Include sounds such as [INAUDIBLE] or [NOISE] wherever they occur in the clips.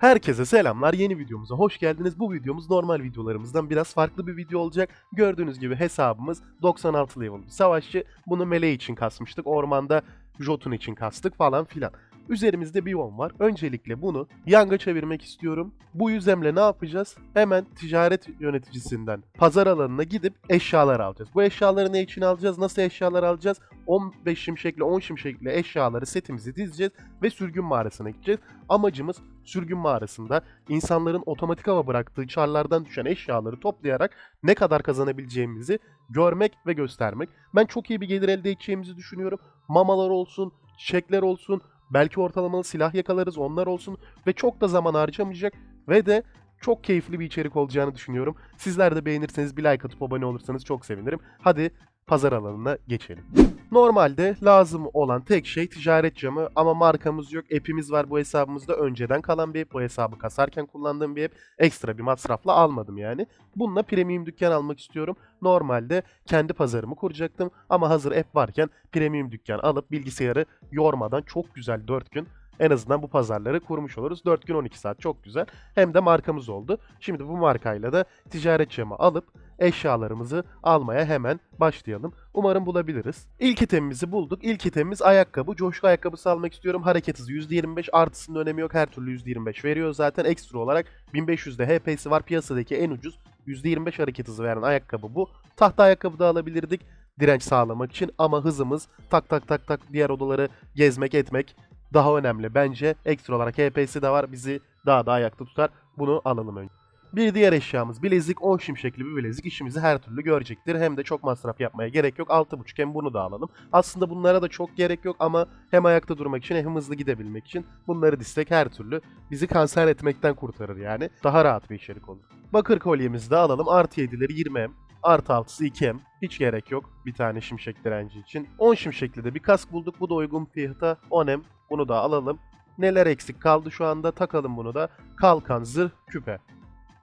Herkese selamlar. Yeni videomuza hoş geldiniz. Bu videomuz normal videolarımızdan biraz farklı bir video olacak. Gördüğünüz gibi hesabımız 96 level bir savaşçı. Bunu meleği için kasmıştık. Ormanda Jotun için kastık falan filan. Üzerimizde biyom var. Öncelikle bunu yanga çevirmek istiyorum. Bu yüzemle ne yapacağız? Hemen ticaret yöneticisinden pazar alanına gidip eşyalar alacağız. Bu eşyaları ne için alacağız? Nasıl eşyalar alacağız? 15 şimşekli 10 şimşekli eşyaları setimizi dizeceğiz ve sürgün mağarasına gideceğiz. Amacımız sürgün mağarasında insanların otomatik hava bıraktığı çarlardan düşen eşyaları toplayarak ne kadar kazanabileceğimizi görmek ve göstermek. Ben çok iyi bir gelir elde edeceğimizi düşünüyorum. Mamalar olsun, çiçekler olsun, belki ortalamalı silah yakalarız onlar olsun ve çok da zaman harcamayacak ve de çok keyifli bir içerik olacağını düşünüyorum. Sizler de beğenirseniz bir like atıp abone olursanız çok sevinirim. Hadi pazar alanına geçelim. Normalde lazım olan tek şey ticaret camı ama markamız yok. App'imiz var bu hesabımızda önceden kalan bir app. Bu hesabı kasarken kullandığım bir app. Ekstra bir masrafla almadım yani. Bununla premium dükkan almak istiyorum. Normalde kendi pazarımı kuracaktım ama hazır app varken premium dükkan alıp bilgisayarı yormadan çok güzel 4 gün en azından bu pazarları kurmuş oluruz. 4 gün 12 saat çok güzel. Hem de markamız oldu. Şimdi bu markayla da ticaret camı alıp eşyalarımızı almaya hemen başlayalım. Umarım bulabiliriz. İlk itemimizi bulduk. İlk itemimiz ayakkabı. Coşku ayakkabısı almak istiyorum. Hareket hızı %25 artısının önemi yok. Her türlü %25 veriyor zaten. Ekstra olarak 1500'de HP'si var. Piyasadaki en ucuz %25 hareket hızı veren ayakkabı bu. Tahta ayakkabı da alabilirdik direnç sağlamak için ama hızımız tak tak tak tak diğer odaları gezmek etmek daha önemli. Bence ekstra olarak HP'si de var. Bizi daha da ayakta tutar. Bunu alalım önce. Bir diğer eşyamız bilezik 10 şimşekli bir bilezik işimizi her türlü görecektir. Hem de çok masraf yapmaya gerek yok. 6.5 hem bunu da alalım. Aslında bunlara da çok gerek yok ama hem ayakta durmak için hem hızlı gidebilmek için bunları distek her türlü bizi kanser etmekten kurtarır yani. Daha rahat bir içerik olur. Bakır kolyemizi de alalım. Artı 7'leri 20M. Artı 6'sı 2M. Hiç gerek yok bir tane şimşek direnci için. 10 şimşekli de bir kask bulduk. Bu da uygun fiyata 10M. Bunu da alalım. Neler eksik kaldı şu anda takalım bunu da. Kalkan, zırh, küpe.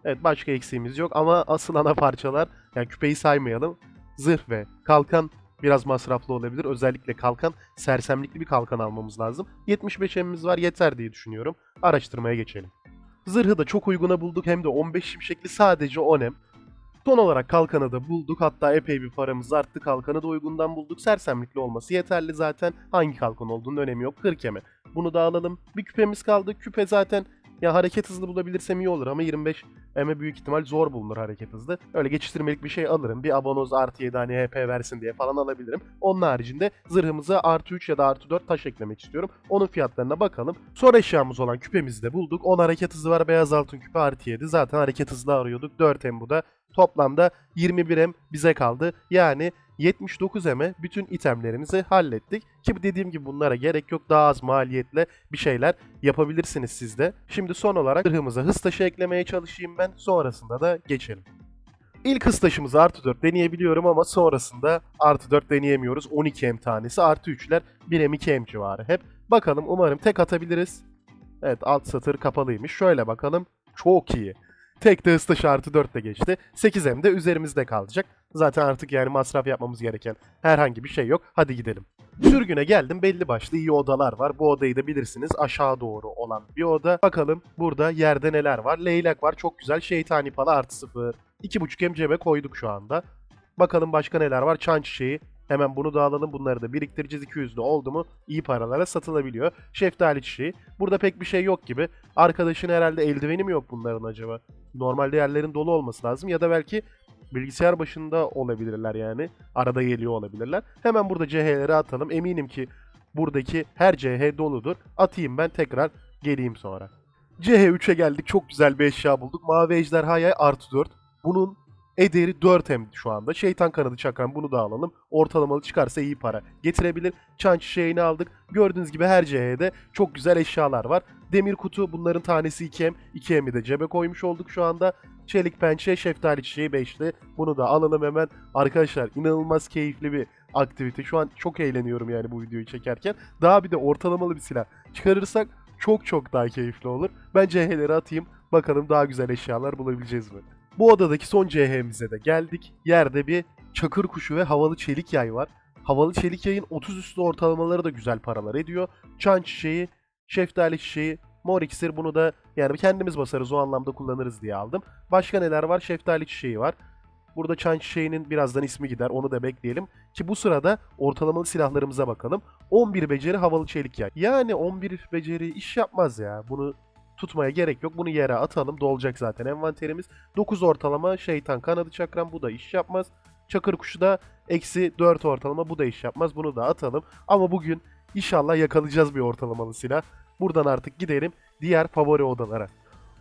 Evet başka eksiğimiz yok ama asıl ana parçalar yani küpeyi saymayalım. Zırh ve kalkan biraz masraflı olabilir. Özellikle kalkan sersemlikli bir kalkan almamız lazım. 75 emimiz var yeter diye düşünüyorum. Araştırmaya geçelim. Zırhı da çok uyguna bulduk hem de 15 şimşekli sadece 10 em. Son olarak kalkanı da bulduk. Hatta epey bir paramız arttı. Kalkanı da uygundan bulduk. Sersemlikli olması yeterli zaten. Hangi kalkan olduğunun önemi yok. 40 eme. Bunu da alalım. Bir küpemiz kaldı. Küpe zaten ya hareket hızlı bulabilirsem iyi olur ama 25 eme büyük ihtimal zor bulunur hareket hızlı. Öyle geçiştirmelik bir şey alırım. Bir abonoz artı 7 hani HP versin diye falan alabilirim. Onun haricinde zırhımıza artı 3 ya da artı 4 taş eklemek istiyorum. Onun fiyatlarına bakalım. Son eşyamız olan küpemizi de bulduk. 10 hareket hızı var. Beyaz altın küpe artı 7. Zaten hareket hızlı arıyorduk. 4 em bu da. Toplamda 21 em bize kaldı. Yani 79 eme bütün itemlerimizi hallettik. Ki dediğim gibi bunlara gerek yok. Daha az maliyetle bir şeyler yapabilirsiniz siz de. Şimdi son olarak zırhımıza hız taşı eklemeye çalışayım ben. Sonrasında da geçelim. İlk hız taşımızı artı 4 deneyebiliyorum ama sonrasında artı 4 deneyemiyoruz. 12 M tanesi artı 3'ler 1 M 2 M civarı hep. Bakalım umarım tek atabiliriz. Evet alt satır kapalıymış. Şöyle bakalım. Çok iyi. Tek de hız taşı artı 4 de geçti. 8 M de üzerimizde kalacak. Zaten artık yani masraf yapmamız gereken herhangi bir şey yok. Hadi gidelim. Sürgüne geldim. Belli başlı iyi odalar var. Bu odayı da bilirsiniz. Aşağı doğru olan bir oda. Bakalım burada yerde neler var. Leylak var. Çok güzel. Şeytani pala artı 0. 2.5 hem cebe koyduk şu anda. Bakalım başka neler var. Çan çiçeği. Hemen bunu da alalım. Bunları da biriktireceğiz. 200'lü oldu mu iyi paralara satılabiliyor. Şeftali çiçeği. Burada pek bir şey yok gibi. Arkadaşın herhalde eldiveni mi yok bunların acaba? Normalde yerlerin dolu olması lazım. Ya da belki bilgisayar başında olabilirler yani. Arada geliyor olabilirler. Hemen burada CH'leri atalım. Eminim ki buradaki her CH doludur. Atayım ben tekrar geleyim sonra. CH3'e geldik. Çok güzel bir eşya bulduk. Mavi ejderhaya artı 4. Bunun ederi 4 hem şu anda. Şeytan kanadı çakan bunu da alalım. Ortalamalı çıkarsa iyi para getirebilir. Çan çiçeğini aldık. Gördüğünüz gibi her CH'de çok güzel eşyalar var. Demir kutu bunların tanesi 2M. 2M'i de cebe koymuş olduk şu anda. Çelik pençe, şeftali çiçeği 5'li. Bunu da alalım hemen. Arkadaşlar inanılmaz keyifli bir aktivite. Şu an çok eğleniyorum yani bu videoyu çekerken. Daha bir de ortalamalı bir silah çıkarırsak çok çok daha keyifli olur. Ben CH'leri atayım. Bakalım daha güzel eşyalar bulabileceğiz mi? Bu odadaki son CH'mize de geldik. Yerde bir çakır kuşu ve havalı çelik yay var. Havalı çelik yayın 30 üstü ortalamaları da güzel paralar ediyor. Çan çiçeği, şeftali çiçeği, Mor iksir bunu da yani kendimiz basarız o anlamda kullanırız diye aldım. Başka neler var? Şeftali çiçeği var. Burada çan çiçeğinin birazdan ismi gider. Onu da bekleyelim. Ki bu sırada ortalamalı silahlarımıza bakalım. 11 beceri havalı çelik yay. Yani 11 beceri iş yapmaz ya. Bunu tutmaya gerek yok. Bunu yere atalım. Dolacak zaten envanterimiz. 9 ortalama şeytan kanadı çakram. Bu da iş yapmaz. Çakır kuşu da eksi 4 ortalama. Bu da iş yapmaz. Bunu da atalım. Ama bugün inşallah yakalayacağız bir ortalamalı silah. Buradan artık gidelim diğer favori odalara.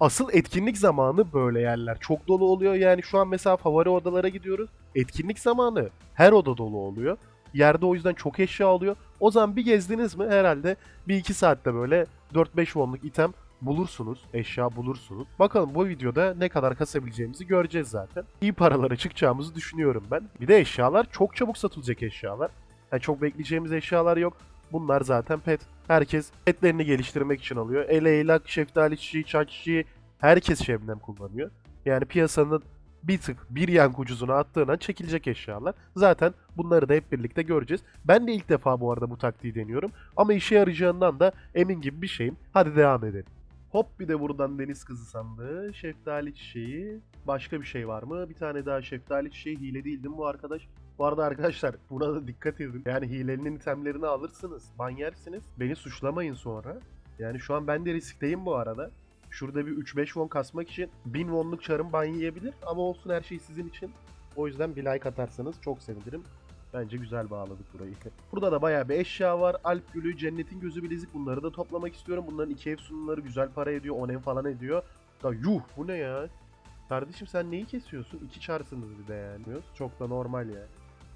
Asıl etkinlik zamanı böyle yerler. Çok dolu oluyor. Yani şu an mesela favori odalara gidiyoruz. Etkinlik zamanı her oda dolu oluyor. Yerde o yüzden çok eşya oluyor. O zaman bir gezdiniz mi herhalde bir iki saatte böyle 4-5 wonluk item bulursunuz. Eşya bulursunuz. Bakalım bu videoda ne kadar kasabileceğimizi göreceğiz zaten. İyi paralara çıkacağımızı düşünüyorum ben. Bir de eşyalar çok çabuk satılacak eşyalar. Yani çok bekleyeceğimiz eşyalar yok. Bunlar zaten pet. Herkes petlerini geliştirmek için alıyor. Eleylak, şeftali çiçeği, çay çiçeği herkes şebnem kullanıyor. Yani piyasanın bir tık bir yank ucuzuna attığın an çekilecek eşyalar. Zaten bunları da hep birlikte göreceğiz. Ben de ilk defa bu arada bu taktiği deniyorum. Ama işe yarayacağından da emin gibi bir şeyim. Hadi devam edelim. Hop bir de buradan deniz kızı sandığı, şeftali çiçeği. Başka bir şey var mı? Bir tane daha şeftali çiçeği hile değil değil mi bu arkadaş? Bu arada arkadaşlar buna da dikkat edin. Yani hilenin itemlerini alırsınız, ban yersiniz. Beni suçlamayın sonra. Yani şu an ben de riskteyim bu arada. Şurada bir 3-5 won kasmak için 1000 wonluk çarım ban yiyebilir ama olsun her şey sizin için. O yüzden bir like atarsanız çok sevinirim. Bence güzel bağladık burayı. [LAUGHS] Burada da bayağı bir eşya var. Alp gülü, cennetin gözü bilezik bunları da toplamak istiyorum. Bunların iki ev sunumları güzel para ediyor. 10 ev falan ediyor. Da yuh bu ne ya? Kardeşim sen neyi kesiyorsun? İki çarsınız bir de yani. Çok da normal yani.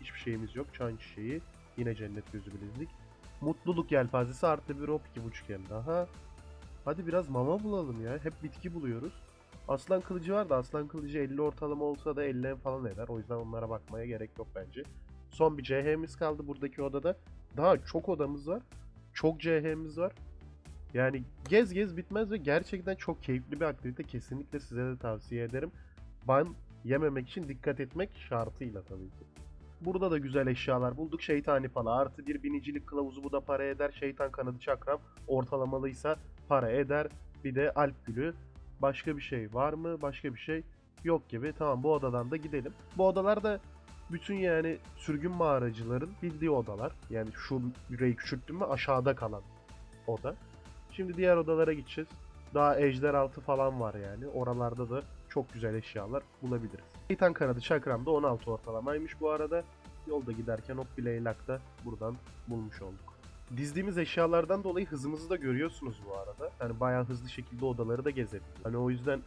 Hiçbir şeyimiz yok. Çan çiçeği. Yine cennet gözü bilezik. Mutluluk yelpazesi artı bir hop iki buçuk el daha. Hadi biraz mama bulalım ya. Hep bitki buluyoruz. Aslan kılıcı var da aslan kılıcı 50 ortalama olsa da 50 falan eder. O yüzden onlara bakmaya gerek yok bence. Son bir CH'miz kaldı buradaki odada. Daha çok odamız var. Çok CH'miz var. Yani gez gez bitmez ve gerçekten çok keyifli bir aktivite. Kesinlikle size de tavsiye ederim. Ban yememek için dikkat etmek şartıyla tabii ki. Burada da güzel eşyalar bulduk. Şeytani pala artı bir binicilik kılavuzu bu da para eder. Şeytan kanadı çakram ortalamalıysa para eder. Bir de alp gülü. Başka bir şey var mı? Başka bir şey yok gibi. Tamam bu odadan da gidelim. Bu odalarda bütün yani sürgün mağaracıların bildiği odalar. Yani şu yüreği küçülttüm mü aşağıda kalan oda. Şimdi diğer odalara gideceğiz. Daha ejder altı falan var yani. Oralarda da çok güzel eşyalar bulabiliriz. Titan kanadı çakramda 16 ortalamaymış bu arada. Yolda giderken hop bir da buradan bulmuş olduk. Dizdiğimiz eşyalardan dolayı hızımızı da görüyorsunuz bu arada. Yani bayağı hızlı şekilde odaları da gezebiliyoruz. Hani o yüzden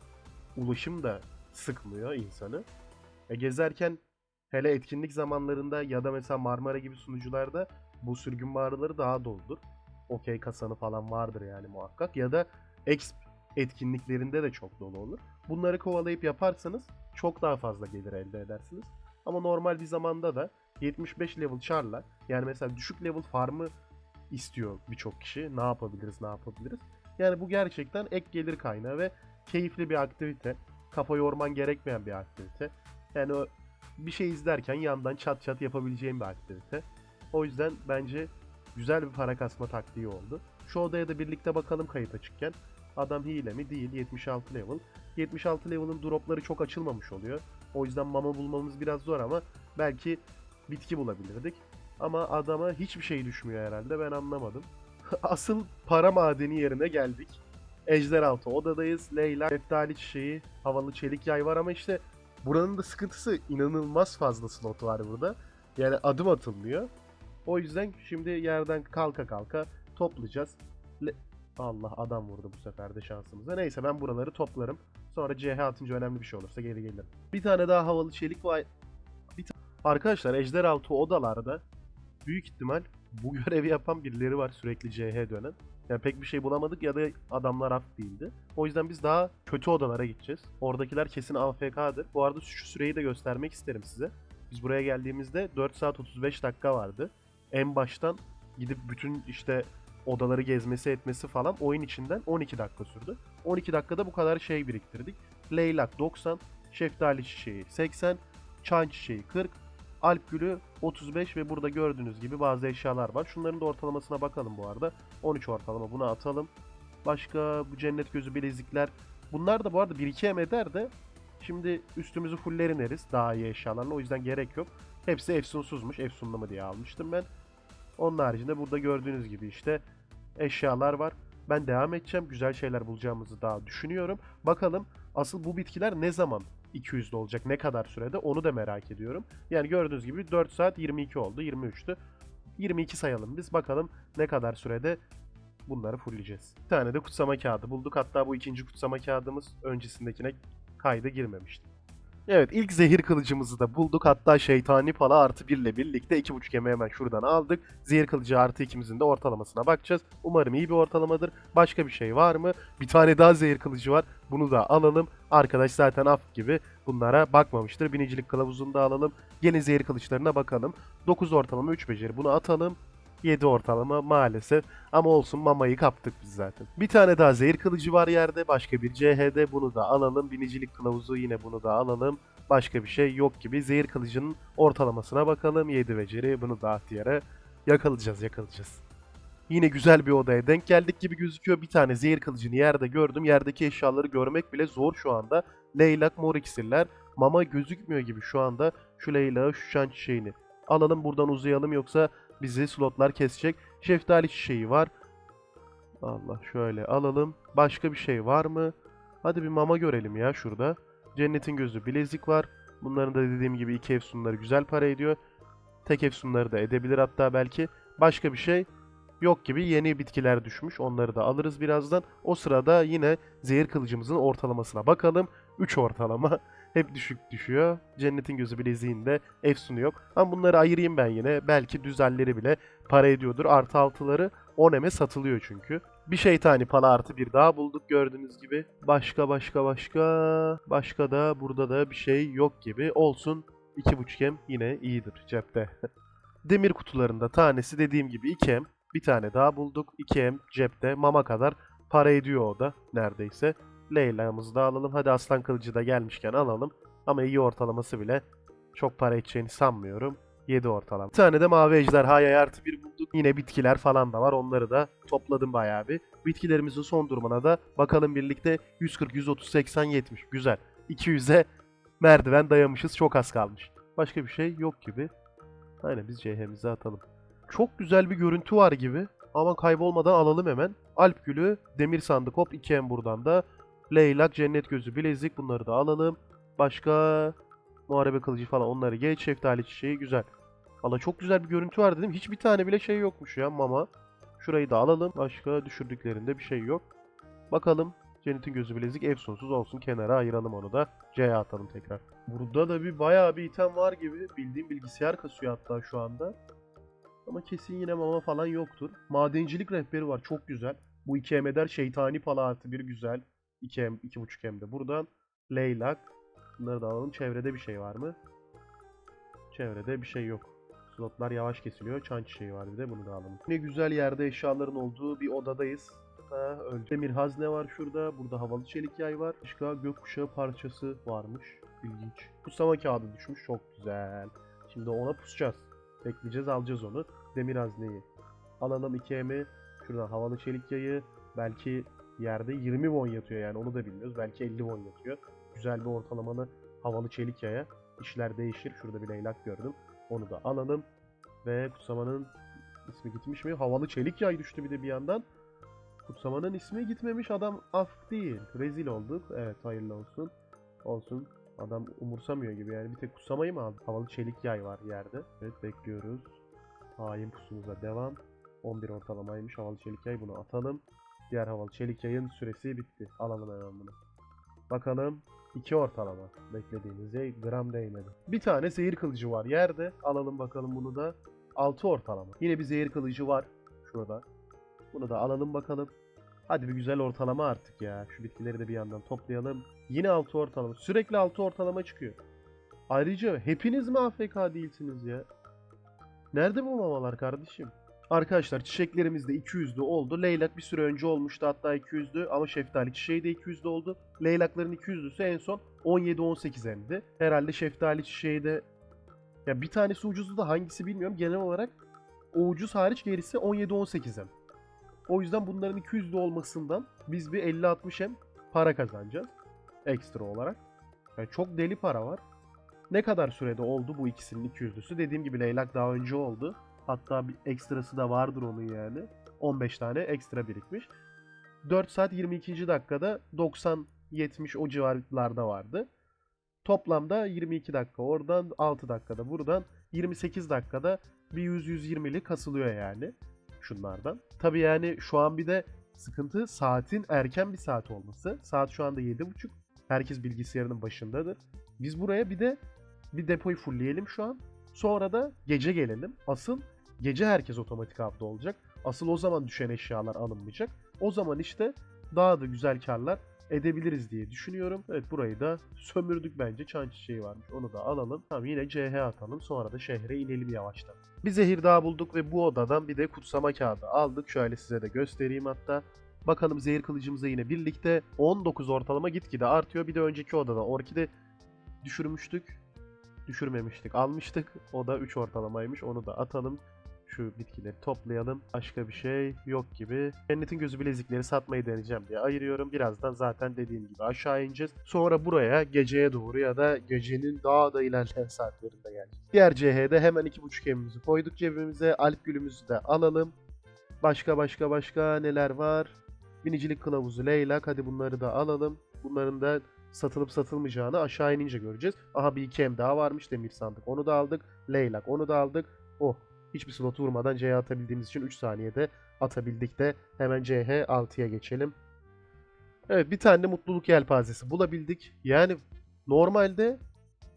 ulaşım da sıkmıyor insanı. E gezerken hele etkinlik zamanlarında ya da mesela Marmara gibi sunucularda bu sürgün mağaraları daha doludur. Okey kasanı falan vardır yani muhakkak. Ya da exp etkinliklerinde de çok dolu olur. Bunları kovalayıp yaparsanız çok daha fazla gelir elde edersiniz. Ama normal bir zamanda da 75 level charla yani mesela düşük level farmı istiyor birçok kişi. Ne yapabiliriz, ne yapabiliriz? Yani bu gerçekten ek gelir kaynağı ve keyifli bir aktivite. Kafa yorman gerekmeyen bir aktivite. Yani bir şey izlerken yandan çat çat yapabileceğim bir aktivite. O yüzden bence güzel bir para kasma taktiği oldu. Şu odaya da birlikte bakalım kayıt açıkken. Adam hile mi? Değil. 76 level. 76 level'ın dropları çok açılmamış oluyor. O yüzden mama bulmamız biraz zor ama belki bitki bulabilirdik. Ama adama hiçbir şey düşmüyor herhalde ben anlamadım. [LAUGHS] Asıl para madeni yerine geldik. Ejderaltı odadayız. Leyla, şeftali çiçeği, havalı çelik yay var ama işte buranın da sıkıntısı inanılmaz fazla slot var burada. Yani adım atılmıyor. O yüzden şimdi yerden kalka kalka toplayacağız. Le- Allah adam vurdu bu sefer de şansımıza. Neyse ben buraları toplarım. Sonra CH atınca önemli bir şey olursa geri gelirim. Bir tane daha havalı çelik var. Bir Arkadaşlar ejderaltı odalarda büyük ihtimal bu görevi yapan birileri var sürekli CH dönen. Yani pek bir şey bulamadık ya da adamlar af değildi. O yüzden biz daha kötü odalara gideceğiz. Oradakiler kesin AFK'dır. Bu arada şu süreyi de göstermek isterim size. Biz buraya geldiğimizde 4 saat 35 dakika vardı. En baştan gidip bütün işte odaları gezmesi etmesi falan oyun içinden 12 dakika sürdü. 12 dakikada bu kadar şey biriktirdik. Leylak 90, şeftali çiçeği 80, çan çiçeği 40, alp gülü 35 ve burada gördüğünüz gibi bazı eşyalar var. Şunların da ortalamasına bakalım bu arada. 13 ortalama bunu atalım. Başka bu cennet gözü bilezikler. Bunlar da bu arada 1-2 em eder de şimdi üstümüzü fullerineriz daha iyi eşyalarla o yüzden gerek yok. Hepsi efsunsuzmuş. Efsunlu diye almıştım ben. Onun haricinde burada gördüğünüz gibi işte eşyalar var. Ben devam edeceğim. Güzel şeyler bulacağımızı daha düşünüyorum. Bakalım asıl bu bitkiler ne zaman 200'de olacak? Ne kadar sürede? Onu da merak ediyorum. Yani gördüğünüz gibi 4 saat 22 oldu. 23'tü. 22 sayalım biz. Bakalım ne kadar sürede bunları fullleyeceğiz. Bir tane de kutsama kağıdı bulduk. Hatta bu ikinci kutsama kağıdımız öncesindekine kayda girmemişti. Evet ilk zehir kılıcımızı da bulduk. Hatta şeytani pala artı 1 ile birlikte 2.5 yeme hemen şuradan aldık. Zehir kılıcı artı ikimizin de ortalamasına bakacağız. Umarım iyi bir ortalamadır. Başka bir şey var mı? Bir tane daha zehir kılıcı var. Bunu da alalım. Arkadaş zaten af gibi bunlara bakmamıştır. Binicilik kılavuzunu da alalım. Gelin zehir kılıçlarına bakalım. 9 ortalama 3 beceri bunu atalım. 7 ortalama maalesef. Ama olsun mamayı kaptık biz zaten. Bir tane daha zehir kılıcı var yerde. Başka bir CHD bunu da alalım. Binicilik kılavuzu yine bunu da alalım. Başka bir şey yok gibi. Zehir kılıcının ortalamasına bakalım. 7 beceri bunu da ahtiyara yakalayacağız yakalayacağız. Yine güzel bir odaya denk geldik gibi gözüküyor. Bir tane zehir kılıcını yerde gördüm. Yerdeki eşyaları görmek bile zor şu anda. Leylak mor iksirler. Mama gözükmüyor gibi şu anda. Şu leylağı şu şan çiçeğini. Alalım buradan uzayalım yoksa bizi slotlar kesecek. Şeftali çiçeği var. Allah şöyle alalım. Başka bir şey var mı? Hadi bir mama görelim ya şurada. Cennetin gözü bilezik var. Bunların da dediğim gibi iki efsunları güzel para ediyor. Tek efsunları da edebilir hatta belki. Başka bir şey yok gibi yeni bitkiler düşmüş. Onları da alırız birazdan. O sırada yine zehir kılıcımızın ortalamasına bakalım. 3 ortalama. [LAUGHS] Hep düşük düşüyor. Cennetin gözü bileziğinde efsunu yok. Ama bunları ayırayım ben yine. Belki düzelleri bile para ediyordur. Artı altıları 10 eme satılıyor çünkü. Bir şeytani pala artı bir daha bulduk gördüğünüz gibi. Başka başka başka. Başka da burada da bir şey yok gibi. Olsun 2.5 em yine iyidir cepte. [LAUGHS] Demir kutularında tanesi dediğim gibi 2 em. Bir tane daha bulduk. 2 em cepte. Mama kadar para ediyor o da neredeyse. Leyla'mızı da alalım. Hadi aslan kılıcı da gelmişken alalım. Ama iyi ortalaması bile çok para edeceğini sanmıyorum. 7 ortalama. Bir tane de mavi ejderhaya artı bir bulduk. Yine bitkiler falan da var. Onları da topladım bayağı bir. Bitkilerimizin son durumuna da bakalım birlikte 140, 130, 80, 70. Güzel. 200'e merdiven dayamışız. Çok az kalmış. Başka bir şey yok gibi. Aynen biz CH'mizi atalım. Çok güzel bir görüntü var gibi. Ama kaybolmadan alalım hemen. Alp gülü, demir sandık hop 2 buradan da. Leylak, cennet gözü, bilezik bunları da alalım. Başka muharebe kılıcı falan onları geç. Şeftali çiçeği güzel. Valla çok güzel bir görüntü var dedim. Hiçbir tane bile şey yokmuş ya mama. Şurayı da alalım. Başka düşürdüklerinde bir şey yok. Bakalım. Cennetin gözü bilezik efsunsuz olsun. Kenara ayıralım onu da. C'ye atalım tekrar. Burada da bir bayağı bir item var gibi. Bildiğim bilgisayar kasıyor hatta şu anda. Ama kesin yine mama falan yoktur. Madencilik rehberi var. Çok güzel. Bu 2 em eder. Şeytani pala artı bir güzel. 2 em, 2.5 em de buradan. Leylak. Bunları da alalım. Çevrede bir şey var mı? Çevrede bir şey yok. Slotlar yavaş kesiliyor. Çan çiçeği var bir de bunu da alalım. Ne güzel yerde eşyaların olduğu bir odadayız. Ha, öldü. Demir hazne var şurada. Burada havalı çelik yay var. Başka gökkuşağı parçası varmış. İlginç. Kutsama kağıdı düşmüş. Çok güzel. Şimdi ona pusacağız. Bekleyeceğiz alacağız onu. Demir hazneyi. Alalım 2M'i. Şuradan havalı çelik yayı. Belki yerde 20 won yatıyor yani onu da bilmiyoruz. Belki 50 won yatıyor. Güzel bir ortalamalı havalı çelik yaya. İşler değişir. Şurada bir leylak gördüm. Onu da alalım. Ve kutsamanın ismi gitmiş mi? Havalı çelik yay düştü bir de bir yandan. Kutsamanın ismi gitmemiş. Adam af değil. Rezil olduk. Evet hayırlı olsun. Olsun. Adam umursamıyor gibi yani. Bir tek kutsamayı mı aldı? Havalı çelik yay var yerde. Evet bekliyoruz. Hain pusumuza devam. 11 ortalamaymış havalı çelik yay. Bunu atalım. Diğer havalı çelik yayın süresi bitti. Alalım hemen bunu. Bakalım. 2 ortalama. Beklediğimize gram değmedi. Bir tane zehir kılıcı var yerde. Alalım bakalım bunu da. 6 ortalama. Yine bir zehir kılıcı var. Şurada. Bunu da alalım bakalım. Hadi bir güzel ortalama artık ya. Şu bitkileri de bir yandan toplayalım. Yine 6 ortalama. Sürekli 6 ortalama çıkıyor. Ayrıca hepiniz mi AFK değilsiniz ya? Nerede bu mamalar kardeşim? Arkadaşlar çiçeklerimiz de 200'lü oldu. Leylak bir süre önce olmuştu hatta 200'lü ama şeftali çiçeği de 200'lü oldu. Leylakların 200'lüsü en son 17-18 emdi. Herhalde şeftali çiçeği de ya bir tanesi ucuzdu da hangisi bilmiyorum. Genel olarak o ucuz hariç gerisi 17-18 em. O yüzden bunların 200'lü olmasından biz bir 50-60 hem para kazanacağız. Ekstra olarak. Yani çok deli para var. Ne kadar sürede oldu bu ikisinin 200'lüsü? Dediğim gibi leylak daha önce oldu. Hatta bir ekstrası da vardır onun yani. 15 tane ekstra birikmiş. 4 saat 22. dakikada 90-70 o civarlarda vardı. Toplamda 22 dakika oradan 6 dakikada buradan 28 dakikada bir 100-120'li kasılıyor yani şunlardan. Tabi yani şu an bir de sıkıntı saatin erken bir saat olması. Saat şu anda 7.30. Herkes bilgisayarının başındadır. Biz buraya bir de bir depoyu fullleyelim şu an. Sonra da gece gelelim. Asıl gece herkes otomatik avda olacak. Asıl o zaman düşen eşyalar alınmayacak. O zaman işte daha da güzel karlar edebiliriz diye düşünüyorum. Evet burayı da sömürdük bence. Çan çiçeği varmış. Onu da alalım. Tamam yine CH atalım. Sonra da şehre inelim yavaştan. Bir zehir daha bulduk ve bu odadan bir de kutsama kağıdı aldık. Şöyle size de göstereyim hatta. Bakalım zehir kılıcımıza yine birlikte 19 ortalama gitgide artıyor. Bir de önceki odada orkide düşürmüştük. Düşürmemiştik. Almıştık. O da 3 ortalamaymış. Onu da atalım. Şu bitkileri toplayalım. Başka bir şey yok gibi. Cennetin gözü bilezikleri satmayı deneyeceğim diye ayırıyorum. Birazdan zaten dediğim gibi aşağı ineceğiz. Sonra buraya geceye doğru ya da gecenin daha da ilerleyen saatlerinde geleceğiz. Diğer CH'de hemen 2.5 emimizi koyduk cebimize. Alp gülümüzü de alalım. Başka başka başka neler var? Binicilik kılavuzu leylak. Hadi bunları da alalım. Bunların da satılıp satılmayacağını aşağı inince göreceğiz. Aha bir iki em daha varmış demir sandık. Onu da aldık. Leylak onu da aldık. Oh hiçbir slotu vurmadan C'ye atabildiğimiz için 3 saniyede atabildik de hemen CH 6'ya geçelim. Evet bir tane de mutluluk yelpazesi bulabildik. Yani normalde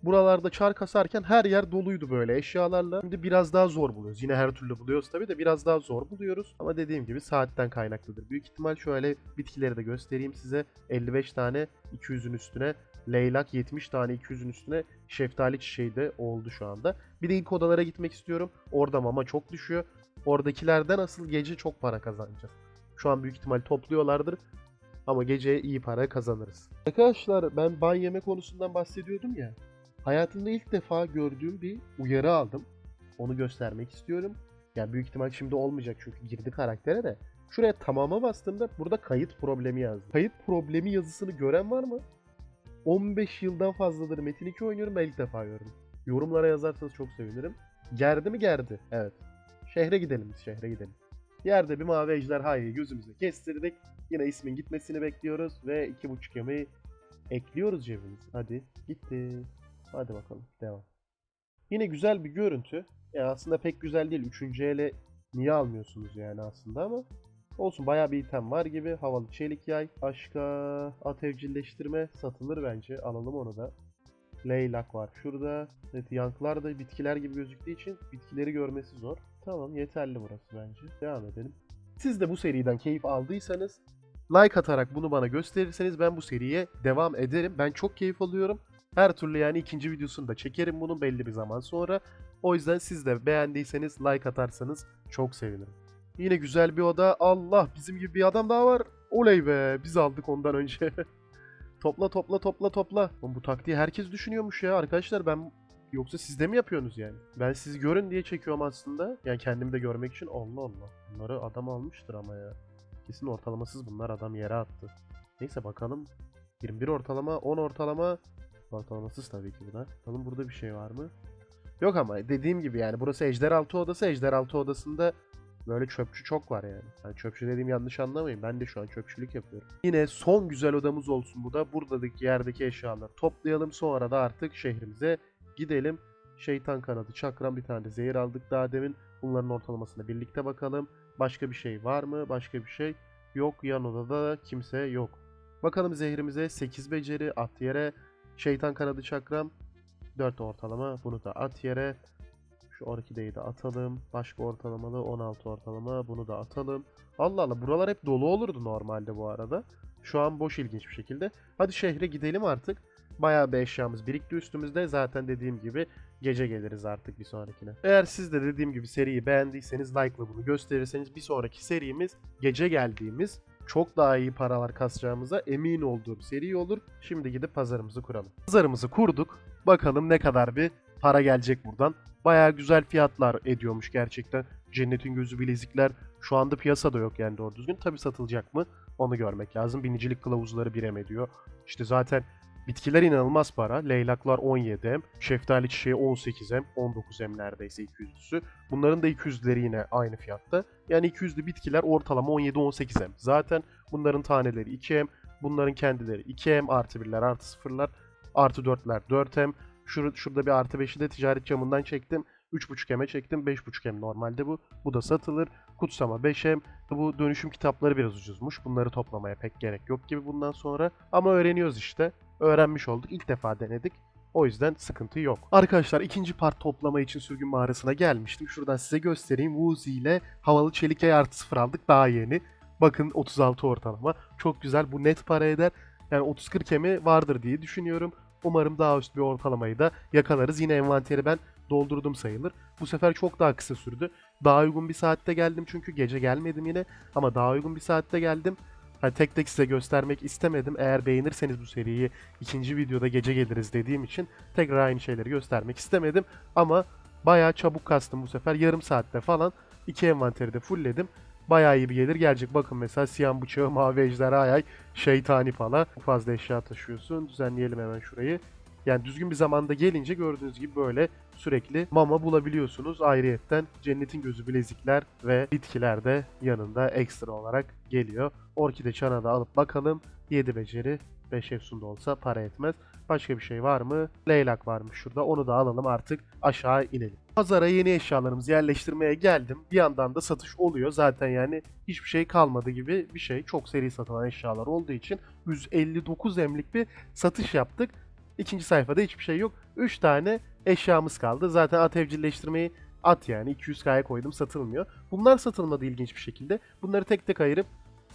buralarda çar kasarken her yer doluydu böyle eşyalarla. Şimdi biraz daha zor buluyoruz. Yine her türlü buluyoruz tabii de biraz daha zor buluyoruz. Ama dediğim gibi saatten kaynaklıdır. Büyük ihtimal şöyle bitkileri de göstereyim size. 55 tane 200'ün üstüne leylak 70 tane 200'ün üstüne şeftali çiçeği de oldu şu anda. Bir de ilk odalara gitmek istiyorum. Orada mama çok düşüyor. Oradakilerden asıl gece çok para kazanacağız. Şu an büyük ihtimal topluyorlardır. Ama gece iyi para kazanırız. Arkadaşlar ben ban yeme konusundan bahsediyordum ya. Hayatımda ilk defa gördüğüm bir uyarı aldım. Onu göstermek istiyorum. Yani büyük ihtimal şimdi olmayacak çünkü girdi karaktere de. Şuraya tamama bastığımda burada kayıt problemi yazdı. Kayıt problemi yazısını gören var mı? 15 yıldan fazladır Metin 2 oynuyorum ben ilk defa gördüm. Yorumlara yazarsanız çok sevinirim. Gerdi mi gerdi? Evet. Şehre gidelim biz şehre gidelim. Yerde bir mavi ejderhayı gözümüze kestirdik. Yine ismin gitmesini bekliyoruz ve 2.5 yemeği ekliyoruz cebimize. Hadi gitti. Hadi bakalım devam. Yine güzel bir görüntü. Ya aslında pek güzel değil. Üçüncü ele niye almıyorsunuz yani aslında ama olsun bayağı bir item var gibi. Havalı çelik yay. Başka at evcilleştirme satılır bence. Alalım onu da. Leylak var şurada. Evet yankılar da bitkiler gibi gözüktüğü için bitkileri görmesi zor. Tamam yeterli burası bence. Devam edelim. Siz de bu seriden keyif aldıysanız like atarak bunu bana gösterirseniz ben bu seriye devam ederim. Ben çok keyif alıyorum. Her türlü yani ikinci videosunu da çekerim bunun belli bir zaman sonra. O yüzden siz de beğendiyseniz like atarsanız çok sevinirim. Yine güzel bir oda. Allah bizim gibi bir adam daha var. Oley be biz aldık ondan önce. [LAUGHS] topla topla topla topla. Oğlum bu taktiği herkes düşünüyormuş ya arkadaşlar ben Yoksa siz de mi yapıyorsunuz yani? Ben sizi görün diye çekiyorum aslında. Yani kendimi de görmek için. Allah Allah. Bunları adam almıştır ama ya. Kesin ortalamasız bunlar adam yere attı. Neyse bakalım. 21 ortalama, 10 ortalama. Ortalamasız tabii ki bu da. Bakalım burada bir şey var mı? Yok ama dediğim gibi yani burası Ejderaltı Odası. Ejderaltı Odası'nda böyle çöpçü çok var yani. yani. Çöpçü dediğim yanlış anlamayın. Ben de şu an çöpçülük yapıyorum. Yine son güzel odamız olsun bu da. Buradaki yerdeki eşyaları toplayalım. Sonra da artık şehrimize gidelim. Şeytan kanadı, çakram bir tane de zehir aldık daha demin. Bunların ortalamasına birlikte bakalım. Başka bir şey var mı? Başka bir şey yok. Yan odada da kimse yok. Bakalım zehrimize 8 beceri at yere. Şeytan kanadı çakram 4 ortalama. Bunu da at yere. Şu orkideyi de atalım. Başka ortalamalı 16 ortalama. Bunu da atalım. Allah Allah buralar hep dolu olurdu normalde bu arada. Şu an boş ilginç bir şekilde. Hadi şehre gidelim artık. Bayağı bir eşyamız birikti üstümüzde. Zaten dediğim gibi gece geliriz artık bir sonrakine. Eğer siz de dediğim gibi seriyi beğendiyseniz like'la bunu gösterirseniz bir sonraki serimiz gece geldiğimiz çok daha iyi paralar kasacağımıza emin olduğum seri olur. Şimdi gidip pazarımızı kuralım. Pazarımızı kurduk. Bakalım ne kadar bir para gelecek buradan. Bayağı güzel fiyatlar ediyormuş gerçekten. Cennetin gözü bilezikler Şu anda piyasada yok yani doğru düzgün. Tabii satılacak mı? Onu görmek lazım. Binicilik kılavuzları 1M ediyor. İşte zaten bitkiler inanılmaz para. Leylaklar 17M, şeftali çiçeği 18M, 19M neredeyse 200'lüsü. Bunların da 200'leri yine aynı fiyatta. Yani 200'lü bitkiler ortalama 17-18M. Zaten bunların taneleri 2M, bunların kendileri 2M, artı 1'ler, artı 0'lar, artı 4'ler 4M. Şur şurada bir artı 5'i de ticaret camından çektim. 3.5M'e çektim. 5.5M normalde bu. Bu da satılır. Kutsama 5M. Bu dönüşüm kitapları biraz ucuzmuş. Bunları toplamaya pek gerek yok gibi bundan sonra. Ama öğreniyoruz işte. Öğrenmiş olduk. İlk defa denedik. O yüzden sıkıntı yok. Arkadaşlar ikinci part toplama için sürgün mağarasına gelmiştim. Şuradan size göstereyim. Woozy ile havalı çelik yay artı 0 aldık. Daha yeni. Bakın 36 ortalama. Çok güzel. Bu net para eder. Yani 30-40 emi vardır diye düşünüyorum. Umarım daha üst bir ortalamayı da yakalarız. Yine envanteri ben doldurdum sayılır. Bu sefer çok daha kısa sürdü. Daha uygun bir saatte geldim çünkü gece gelmedim yine. Ama daha uygun bir saatte geldim. Hani tek tek size göstermek istemedim. Eğer beğenirseniz bu seriyi ikinci videoda gece geliriz dediğim için tekrar aynı şeyleri göstermek istemedim. Ama bayağı çabuk kastım bu sefer. Yarım saatte falan iki envanteri de fullledim. Bayağı iyi bir gelir gelecek. Bakın mesela siyah bıçağı, mavi ejderha yay, şeytani falan. Çok fazla eşya taşıyorsun. Düzenleyelim hemen şurayı. Yani düzgün bir zamanda gelince gördüğünüz gibi böyle sürekli mama bulabiliyorsunuz. Ayrıyetten cennetin gözü bilezikler ve bitkiler de yanında ekstra olarak geliyor. Orkide çana da alıp bakalım. 7 beceri 5 efsun olsa para etmez. Başka bir şey var mı? Leylak varmış şurada. Onu da alalım artık aşağı inelim. Pazara yeni eşyalarımızı yerleştirmeye geldim. Bir yandan da satış oluyor. Zaten yani hiçbir şey kalmadı gibi bir şey. Çok seri satılan eşyalar olduğu için 159 emlik bir satış yaptık. İkinci sayfada hiçbir şey yok. 3 tane eşyamız kaldı. Zaten at evcilleştirmeyi at yani 200k'ya koydum satılmıyor. Bunlar satılmadı ilginç bir şekilde. Bunları tek tek ayırıp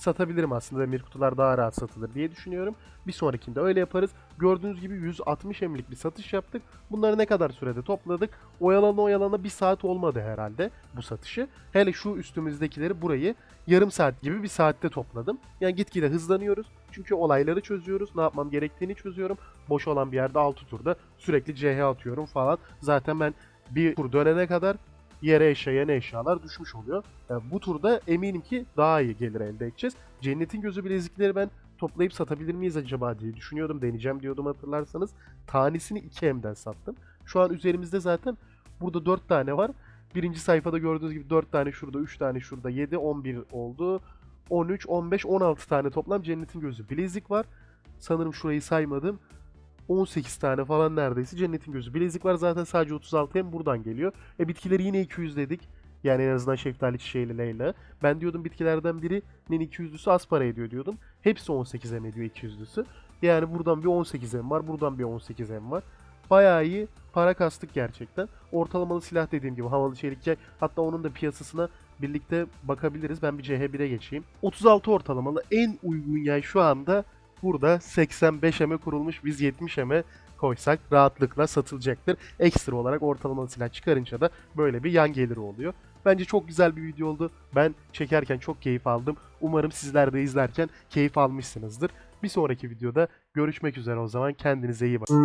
satabilirim aslında. Demir kutular daha rahat satılır diye düşünüyorum. Bir sonrakinde öyle yaparız. Gördüğünüz gibi 160 emlik bir satış yaptık. Bunları ne kadar sürede topladık? Oyalana oyalana bir saat olmadı herhalde bu satışı. Hele şu üstümüzdekileri burayı yarım saat gibi bir saatte topladım. Yani gitgide hızlanıyoruz. Çünkü olayları çözüyoruz. Ne yapmam gerektiğini çözüyorum. Boş olan bir yerde 6 turda sürekli CH atıyorum falan. Zaten ben bir tur dönene kadar yere eşya yeni eşyalar düşmüş oluyor. Yani bu turda eminim ki daha iyi gelir elde edeceğiz. Cennetin gözü bilezikleri ben toplayıp satabilir miyiz acaba diye düşünüyordum. Deneyeceğim diyordum hatırlarsanız. Tanesini 2M'den sattım. Şu an üzerimizde zaten burada 4 tane var. Birinci sayfada gördüğünüz gibi 4 tane şurada, 3 tane şurada, 7, 11 oldu. 13, 15, 16 tane toplam cennetin gözü bilezik var. Sanırım şurayı saymadım. 18 tane falan neredeyse cennetin gözü. Bilezik var zaten sadece 36 hem buradan geliyor. E bitkileri yine 200 dedik. Yani en azından şeftali çiçeğiyle Leyla. Ben diyordum bitkilerden birinin 200'lüsü az para ediyor diyordum. Hepsi 18 em ediyor 200'lüsü. Yani buradan bir 18 em var, buradan bir 18 em var. Bayağı iyi para kastık gerçekten. Ortalamalı silah dediğim gibi havalı çelik yay. Hatta onun da piyasasına birlikte bakabiliriz. Ben bir CH1'e geçeyim. 36 ortalamalı en uygun yay şu anda Burada 85 eme kurulmuş biz 70 eme koysak rahatlıkla satılacaktır. Ekstra olarak ortalamasıyla çıkarınca da böyle bir yan geliri oluyor. Bence çok güzel bir video oldu. Ben çekerken çok keyif aldım. Umarım sizler de izlerken keyif almışsınızdır. Bir sonraki videoda görüşmek üzere o zaman. Kendinize iyi bakın.